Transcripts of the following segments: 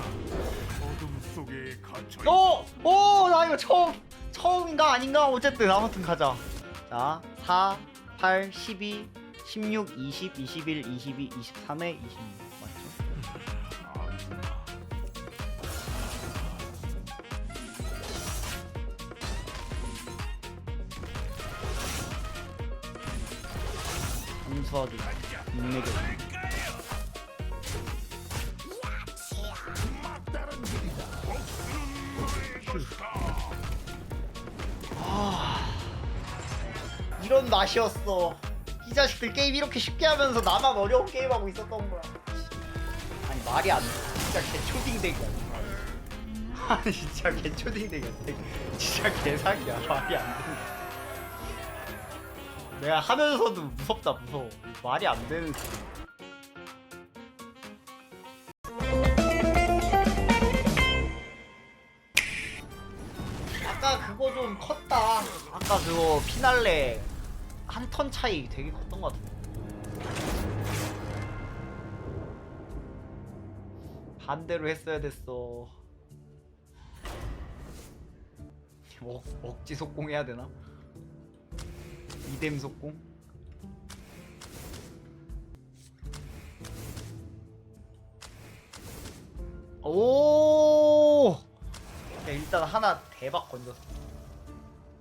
어둠 속에 갇혀 어! 오! 나 이거 처음 처음인가 아닌가? 어쨌든 아무튼 가자. 자, 4, 8, 12, 16, 20, 21, 22, 23에 26 맞죠? 함수하기 맛이었어. 이 자식들 게임 이렇게 쉽게 하면서 나만 어려운 게임 하고 있었던 거야. 아니 말이 안 돼. 진짜 개초딩대기야. 아니 진짜 개초딩대기야. 진짜 개사기야. 말이 안 돼. 내가 하면서도 무섭다 무서워. 말이 안 되는. 아까 그거 좀 컸다. 아까 그거 피날레 한 턴 차이 되게 컸던 것 같은데. 반대로 했어야 됐어. 억, 억지 속공 해야 되나? 이뎀 속공? 오! 야, 일단 하나 대박 건졌어.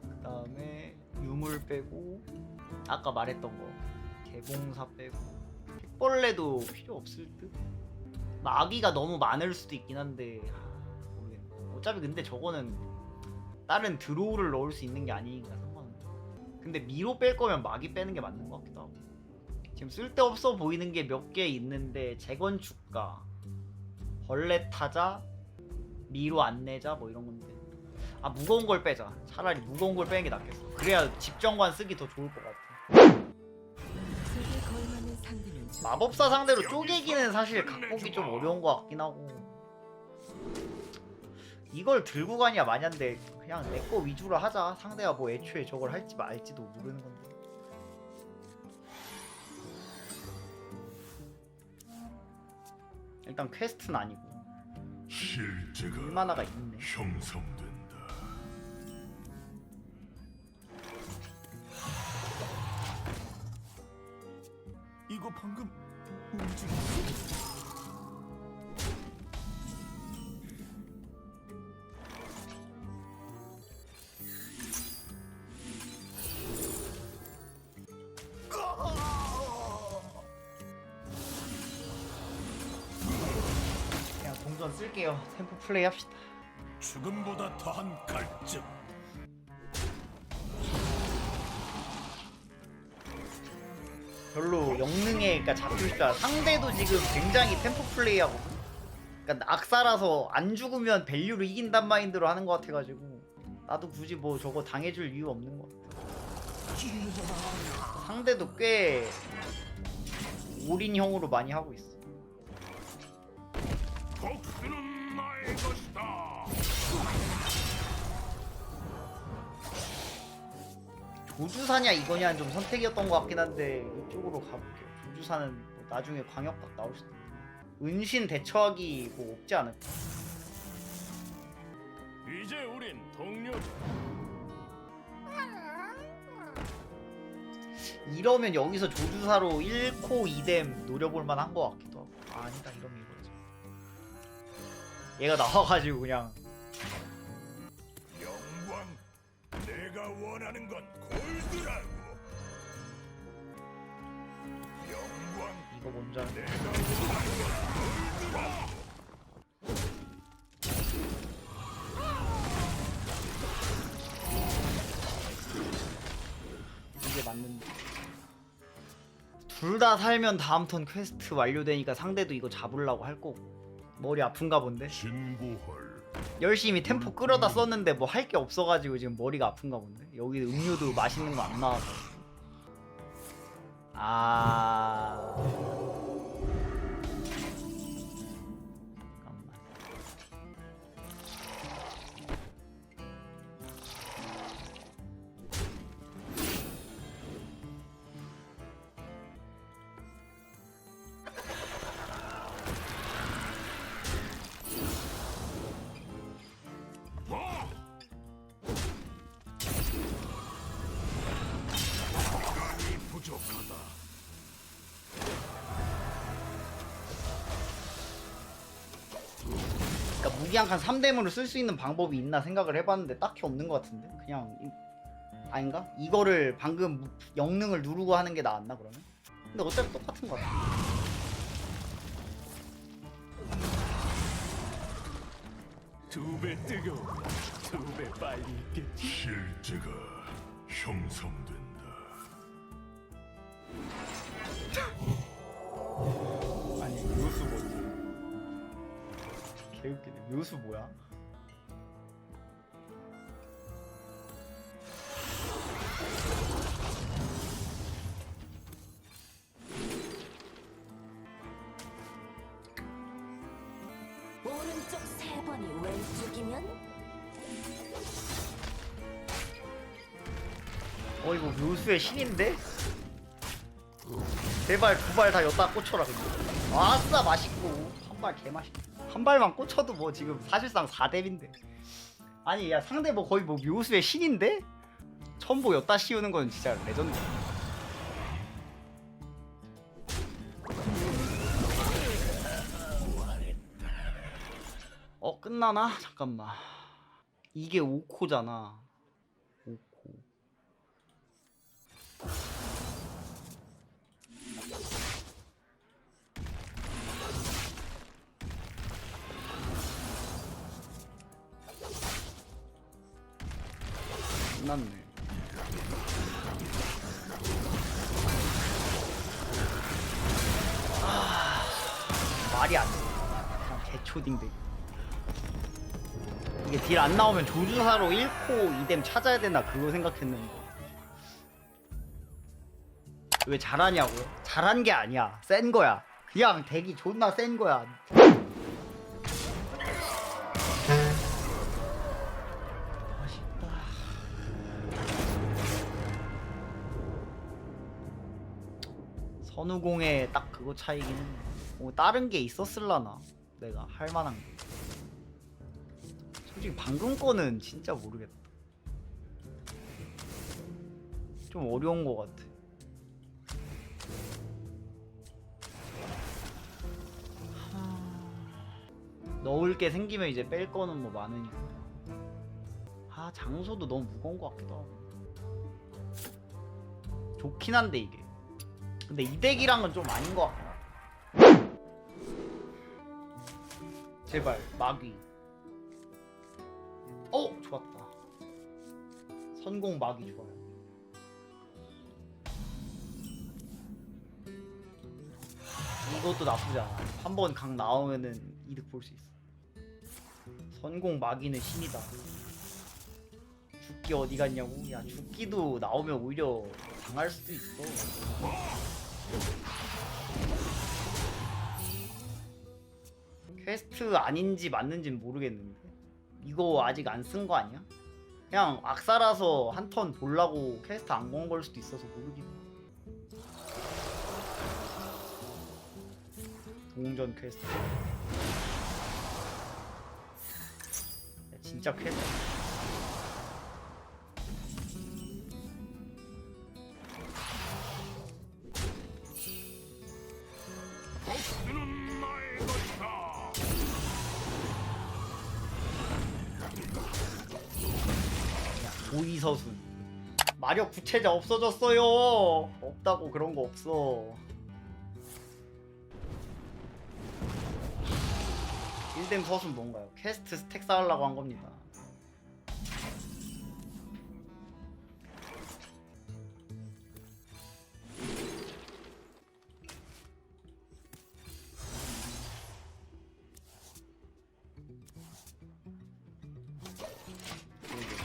그 다음에 유물 빼고 아까 말했던 거 개봉사 빼고 킥벌레도 필요 없을 듯. 마기가 너무 많을 수도 있긴 한데 하, 모르겠네. 어차피 근데 저거는 다른 드로우를 넣을 수 있는 게 아니니까 상관없네. 근데 미로 뺄 거면 마기 빼는 게 맞는 것 같기도 하고. 지금 쓸데없어 보이는 게 몇 개 있는데 재건축가 벌레 타자 미로 안 내자 뭐 이런 건데 아 무거운 걸 빼자 차라리 무거운 걸 빼는 게 낫겠어 그래야 집정관 쓰기 더 좋을 것 같아 마법사 상대로 쪼개기는 사실 각보기 좀 어려운 것 같긴 하고. 이걸 들고 가냐 마냐인데 그냥 내 거 위주로 하자. 상대가 뭐 애초에 저걸 할지 말지도 모르는 건데. 일단 퀘스트는 아니고. 실제가 얼마나가 있네. 형성된 이거 방금 움직였어? 그냥 동전 쓸게요 템포 플레이 합시다 죽음보다 더한 갈증. 별로 영능에 그러니까 줄 알아. 상대도 지금 굉장히 템포 플레이하고 그러니까 악사라서 안 죽으면 밸류로 이긴단 마인드로 하는 것 같아가지고 나도 굳이 뭐 저거 당해줄 이유 없는 것 같아 상대도 꽤 올인형으로 많이 하고 있어 복수는 나의 것이다. 조주사냐 이거냐는 좀 선택이었던 것 같긴 한데 이쪽으로 가볼게요. 조주사는 뭐 나중에 광역각 나올 수도 있고. 은신 대처하기 뭐 없지 않을까? 이제 우린 동료다. 이러면 여기서 조주사로 1코 2뎀 노려볼 만한 것 같기도 하고. 아, 아니다. 이러면 이거지. 얘가 나와가지고 그냥 내가 원하는 건 골드라고. 영광, 이거 뭔지 알아 내가 원하는 건 골드라고. 이게 맞는데 둘 다 살면 다음 턴 퀘스트 완료되니까 상대도 이거 잡으려고 할 거고 머리 아픈가 본데 신고할 열심히 템포 끌어다 썼는데 뭐 할 게 없어가지고 지금 머리가 아픈가 본데? 여기 음료도 맛있는 거 안 나와서. 아 무기 한칸 3대문을 쓸수 있는 방법이 있나 생각을 해봤는데 딱히 없는 것 같은데 그냥 이- 아닌가? 이거를 방금 영능을 누르고 하는 게 나았나 그러면? 근데 어차피 똑같은 거 같아 두 배 뜨거워, 두 배 빨리 있겠지. 실제가 형성된다. 아니 뭐지? 개웃기네. 묘수 뭐야? 오른쪽 세 번이 왼쪽이면? 어 이거 묘수의 신인데? 제발 두 발다 엿다 꽂혀라 그냥. 아싸 맛있고. 한 발 개맛있고 한 발만 꽂혀도 뭐 지금 사실상 4렙인데. 아니 야 상대 뭐 거의 뭐 묘수의 신인데? 첨보 엿다 씌우는 건 진짜 레전드 어 끝나나? 잠깐만. 이게 5코잖아. 5코 끝났네. 아, 말이 안 돼. 그냥 개초딩들. 이게 딜 안 나오면 조주사로 1코 2뎀 찾아야 되나 그거 생각했는데. 왜 잘하냐고요? 잘한 게 아니야. 센 거야. 그냥 덱이 존나 센 거야. 선우공의 딱 그거 차이긴 해. 뭐 다른 게 있었을라나? 내가 할 만한 게. 솔직히 방금 거는 진짜 모르겠다. 좀 어려운 거 같아. 하... 넣을 게 생기면 이제 뺄 거는 뭐 많으니까. 아 장소도 너무 무거운 것 같기도 하고. 좋긴 한데 이게. 근데 이 덱이랑은 좀 아닌 것 같아. 제발 마귀. 어 좋았다. 선공 마귀 좋아요. 이것도 나쁘지 않아. 한 번 강 나오면은 이득 볼 수 있어. 선공 마귀는 신이다. 죽기 어디 갔냐고? 야 죽기도 나오면 오히려 당할 수도 있어. 퀘스트 아닌지 맞는지는 모르겠는데 이거 아직 안 쓴 거 아니야? 그냥 악사라서 한 턴 보려고 퀘스트 안 건 걸 수도 있어서 모르긴 해. 동전 퀘스트 야, 진짜 퀘스트 구체자 없어졌어요. 없다고 그런 거 없어. 1댐 서순 뭔가요? 퀘스트 스택 쌓으려고 한 겁니다.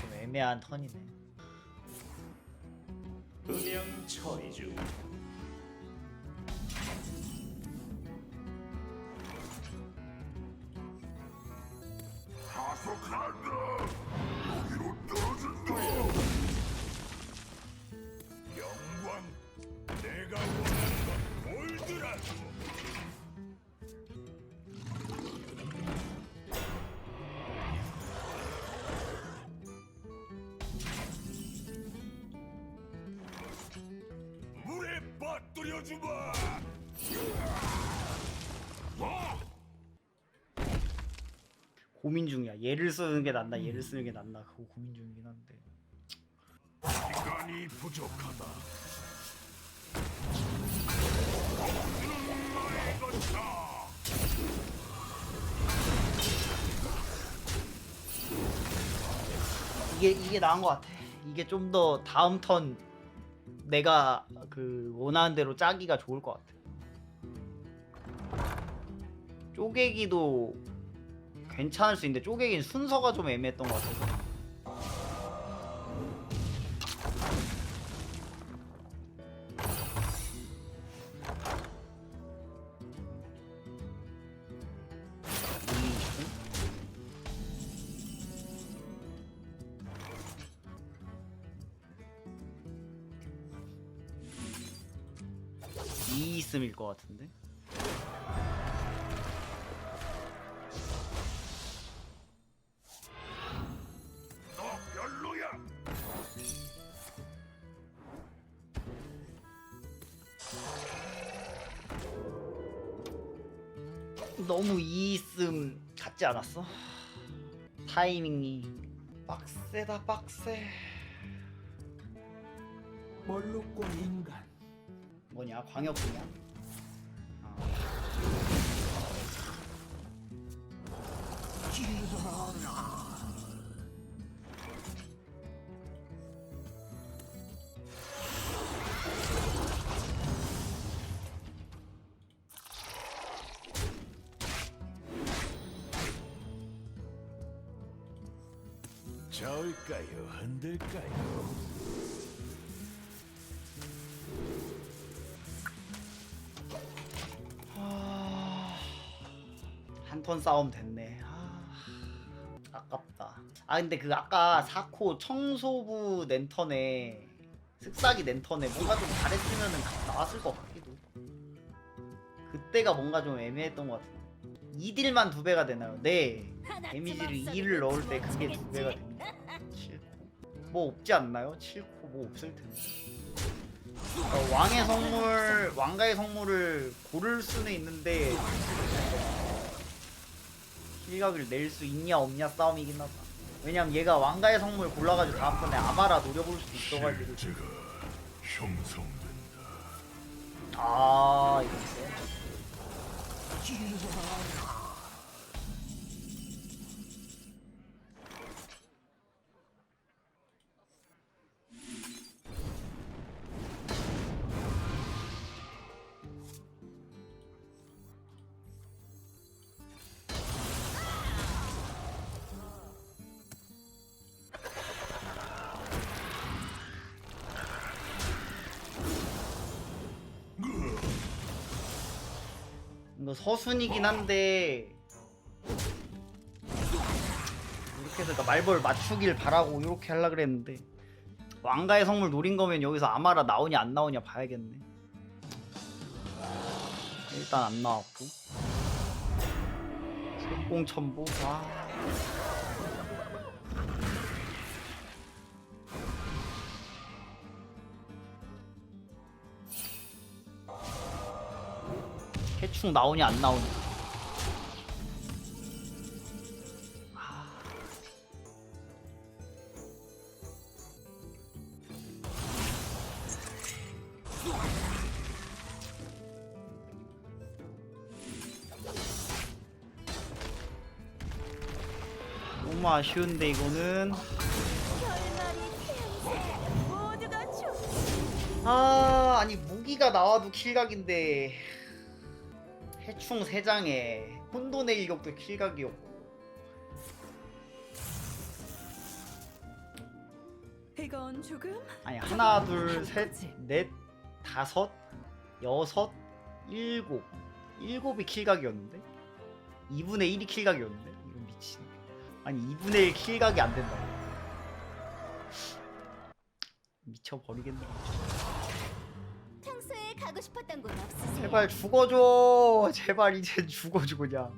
좀 애매한 턴이네 처리주. 빠뜨려 주마. 와! 고민 중이야. 얘를 쓰는 게 낫나, 얘를 쓰는 게 낫나 그거 고민 중이긴 한데. 시간이 부족하다. 복수는 나의 것이다. 이게 이게 나은 것 같아. 이게 좀 더 다음 턴 내가 그 원하는 대로 짜기가 좋을 것 같아. 쪼개기도 괜찮을 수 있는데 쪼개기는 순서가 좀 애매했던 것 같아서. 이 있음일 것 같은데. 너 별로야. 너무 이 있음 같지 않았어? 타이밍이 빡세다 빡세. 멀록과 인간 뭐냐 광역이냐? 저을까요 흔들까요 한턴 싸움 됐네. 아, 아깝다. 아 근데 그 아까 사코 청소부 랜턴에 슥싹이 랜턴에 뭔가 좀 잘했으면은 나왔을 것 같기도. 그때가 뭔가 좀 애매했던 것 같아. 2딜만 두 배가 되나요? 네. 데미지를 2를 넣을 때 그게 두 배가 됩니다. 7코. 뭐 없지 않나요? 7코 뭐 없을 텐데. 어, 왕의 성물, 왕가의 성물을 고를 수는 있는데 실각을 낼 수 있냐 없냐 싸움이긴 하다. 왜냐면 얘가 왕가의 성물 골라가지고 다음번에 아마라 노려볼 수도 있어가지고. 제가 형성된다. 아 이렇게. 이거 서순이긴 한데 이렇게 해서 그러니까 말벌 맞추길 바라고 이렇게 하려 그랬는데 왕가의 성물 노린 거면 여기서 아마라 나오냐 안 나오냐 봐야겠네. 일단 안 나왔고 색공천보 아. 해충 나오냐 안 나오냐. 너무 아쉬운데 이거는. 아 아니 무기가 나와도 킬각인데 해충 3장에 혼돈의 일격도 킬각이었고. 이건 조금 아니 하나 둘셋넷 다섯 여섯 일곱. 일곱이 킬각이었는데? 2분의 1이 킬각이었는데? 이거 미친 아니 2분의 1 킬각이 안 된다고. 미쳐버리겠네 가고 싶었던 곳 없으세요? 제발 죽어줘. 제발 이제 죽어줘 그냥.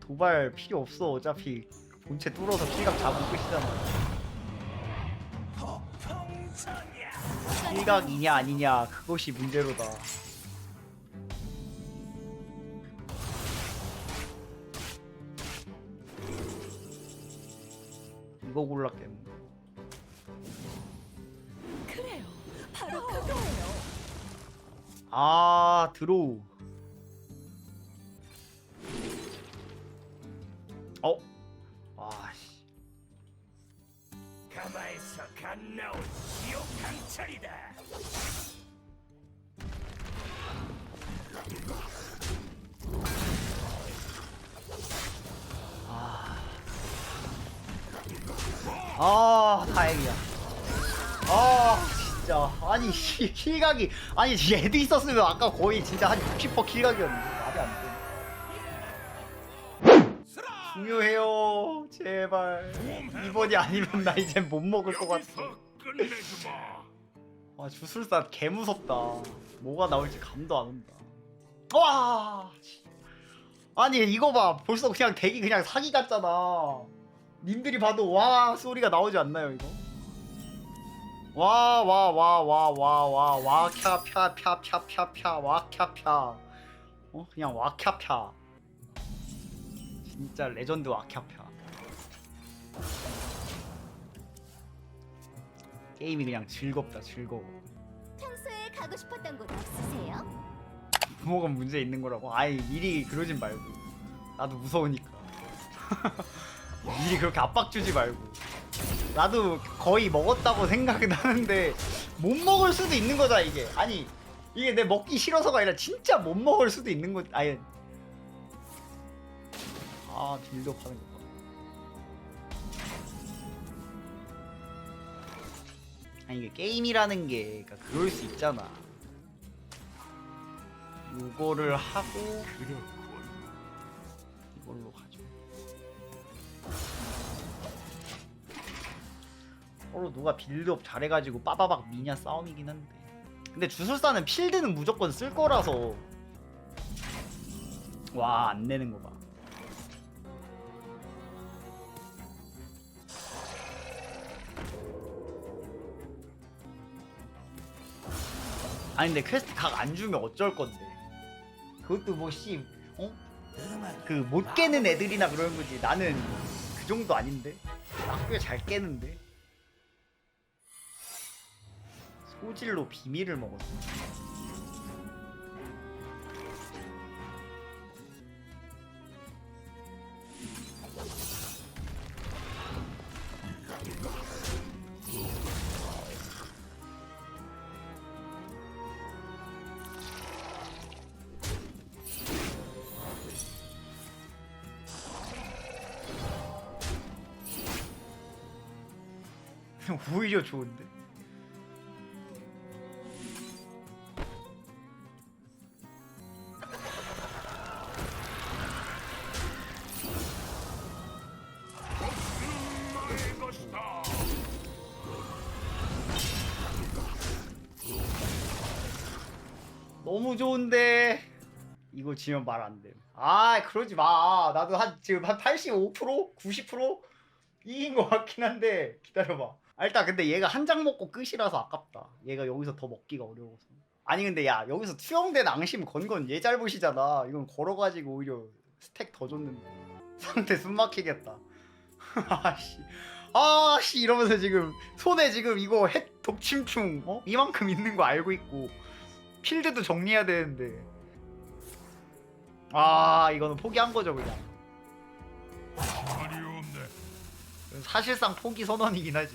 도발 필요 없어 어차피. 본체 뚫어서 킬각 잡으면 끝이잖아. 일각이냐 아니냐 그것이 문제로다. 이거 골랐겠네. 그래요. 바로 그거예요. 아 드로우. 어? 아 씨. 가마에서 갓 나온 지옥 강철이다. 아 다행이야. 아 진짜 아니 히- 킬각이 아니 얘도 있었으면 아까 거의 진짜 한 60% 킬각이었는데 말이 안 돼. 중요해요 제발 이번이 아니면 나 이제 못 먹을 것 같아. 끝내주마. 아 주술사 개 무섭다. 뭐가 나올지 감도 안 온다. 와. 씨. 아니 이거 봐 벌써 그냥 대기 그냥 사기 같잖아. 님들이 봐도 와 소리가 나오지 않나요 이거? 와 와 와 와 와 와 와캬펴펴펴펴펴 와캬 펴. 어 그냥 와캬 펴. 진짜 레전드 와캬 펴. 게임이 그냥 즐겁다 즐거워. 평소에 가고 싶었던 곳 없으세요? 뭐가 문제 있는 거라고? 아이 미리 그러진 말고 나도 무서우니까 미리 그렇게 압박 주지 말고 나도 거의 먹었다고 생각은 하는데 못 먹을 수도 있는 거다 이게 아니 이게 내 먹기 싫어서가 아니라 진짜 못 먹을 수도 있는 거 아예 아 빌드업 하는 거 봐. 아니 이게 게임이라는 게 그러니까 그럴 수 있잖아 요거를 하고. 이걸로 가죠. 서로 누가 빌드업 잘해가지고 빠바박 미냐 싸움이긴 한데. 근데 주술사는 필드는 무조건 쓸 거라서. 와, 안 내는 거 봐. 아니 근데 퀘스트 각 안 주면 어쩔 건데. 그것도 뭐 씨, 어? 그 못 깨는 애들이나 그런 거지. 나는 그 정도 아닌데. 나 꽤 잘 깨는데. 소질로 비밀을 먹었어. 오히려 좋은데. 너무 좋은데 이거 지면 말 안 돼. 아 그러지 마. 나도 한 지금 한 85% 90% 이긴 것 같긴 한데 기다려봐. 아, 일단 근데 얘가 한 장 먹고 끝이라서 아깝다. 얘가 여기서 더 먹기가 어려워서. 아니 근데 야 여기서 투영된 앙심 건 건 얘 잘못이잖아. 이건 걸어가지고 오히려 스택 더 줬는데 상대 숨 막히겠다. 아씨. 아씨 이러면서 지금 손에 지금 이거 핵 독침충 어? 이만큼 있는 거 알고 있고 필드도 정리해야 되는데. 아 이거는 포기한 거죠 그냥. 사실상 포기 선언이긴 하지.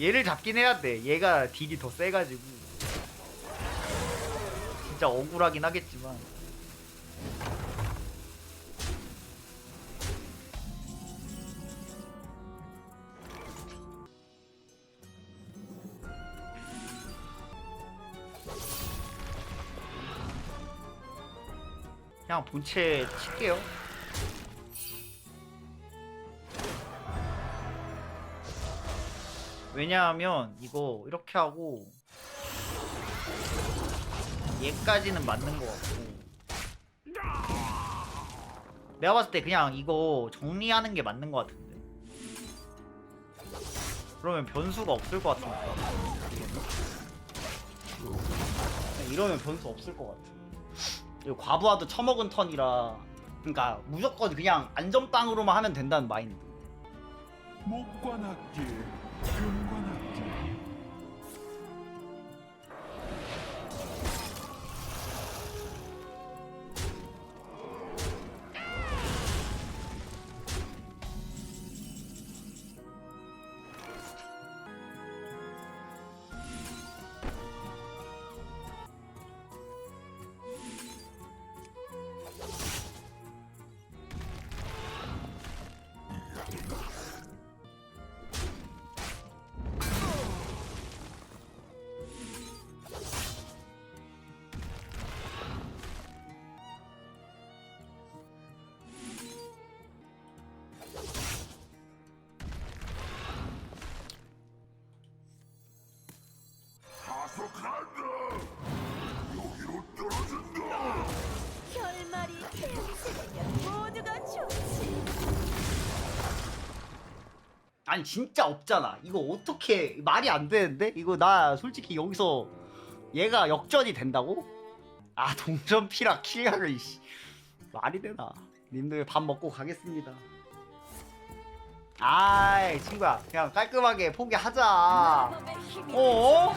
얘를 잡긴 해야 돼. 얘가 딜이 더 세가지고. 진짜 억울하긴 하겠지만 본체 칠게요 왜냐하면 이거 이렇게 하고 얘까지는 맞는 것 같고 내가 봤을 때 그냥 이거 정리하는 게 맞는 것 같은데 그러면 변수가 없을 것 같으니까. 이러면 변수 없을 것 같아. 과부하도 처먹은 턴이라, 그러니까 무조건 그냥 안전빵으로만 하면 된다는 마인드. 목관악기 금 아니 진짜 없잖아. 이거 어떻게 말이 안 되는데? 이거 나 솔직히 여기서 얘가 역전이 된다고? 아 동전 피라 킬각을 이씨 말이 되나? 님들 밥 먹고 가겠습니다. 아이 친구야 그냥 깔끔하게 포기하자. 어?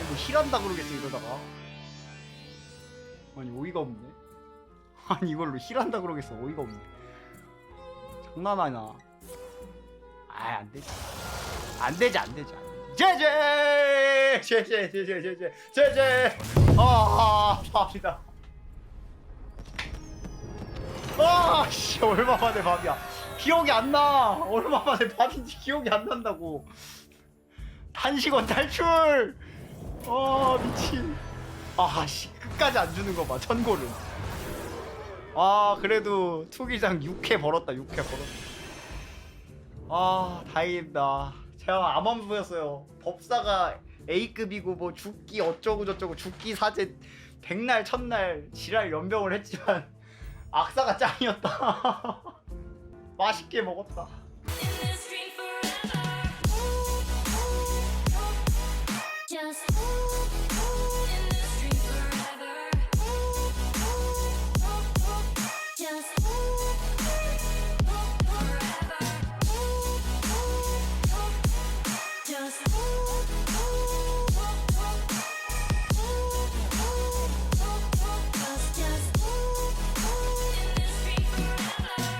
이거 힐한다 그러겠지 이러다가. 아니 어이가 없네. 아니 이걸로 힐한다 그러겠어 어이가 없네. 장난하나? 아이 안 되지. 안 되지 안 되지. 안 되지. 제제 제제 제제 제제 제제 아 밥이다. 아 씨 얼마 만에 밥이야. 기억이 안 나. 얼마 만에 밥인지 기억이 안 난다고. 단식원 탈출. 아 미친. 아 씨 끝까지 안 주는 거 봐. 천고를. 아 그래도 투기장 6회 벌었다 6회 벌었다. 아 다행이다. 제가 암암부였어요. 법사가 A급이고 뭐 죽기 어쩌고 저쩌고 죽기 사제 백날 첫날 지랄 연병을 했지만 악사가 짱이었다. 맛있게 먹었다